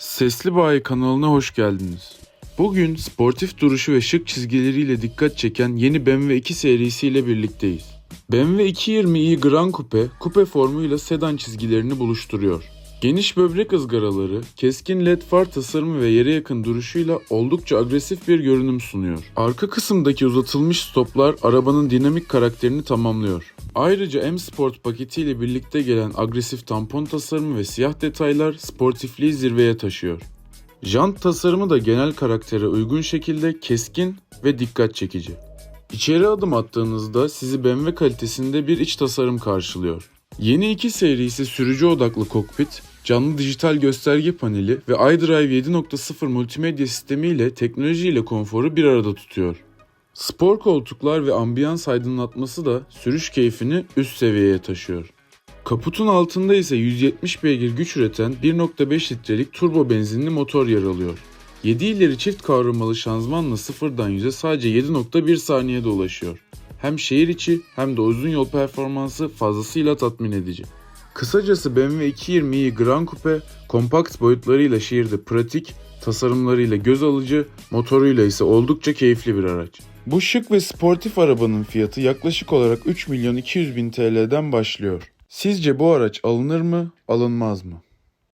Sesli Bayi kanalına hoş geldiniz. Bugün sportif duruşu ve şık çizgileriyle dikkat çeken yeni BMW 2 serisiyle birlikteyiz. BMW 220i Grand Coupe, kupe formuyla sedan çizgilerini buluşturuyor. Geniş böbrek ızgaraları, keskin led far tasarımı ve yere yakın duruşuyla oldukça agresif bir görünüm sunuyor. Arka kısımdaki uzatılmış stoplar arabanın dinamik karakterini tamamlıyor. Ayrıca M Sport paketiyle birlikte gelen agresif tampon tasarımı ve siyah detaylar sportifliği zirveye taşıyor. Jant tasarımı da genel karaktere uygun şekilde keskin ve dikkat çekici. İçeri adım attığınızda sizi BMW kalitesinde bir iç tasarım karşılıyor. Yeni 2 serisi sürücü odaklı kokpit, canlı dijital gösterge paneli ve iDrive 7.0 multimedya sistemiyle teknoloji ile konforu bir arada tutuyor. Spor koltuklar ve ambiyans aydınlatması da sürüş keyfini üst seviyeye taşıyor. Kaputun altında ise 170 beygir güç üreten 1.5 litrelik turbo benzinli motor yer alıyor. 7 ileri çift kavramalı şanzımanla sıfırdan 100'e sadece 7.1 saniyede ulaşıyor. Hem şehir içi hem de uzun yol performansı fazlasıyla tatmin edici. Kısacası BMW 220i Grand Coupe kompakt boyutlarıyla şehirde pratik, tasarımlarıyla göz alıcı, motoruyla ise oldukça keyifli bir araç. Bu şık ve sportif arabanın fiyatı yaklaşık olarak 3 milyon 200 bin TL'den başlıyor. Sizce bu araç alınır mı, alınmaz mı?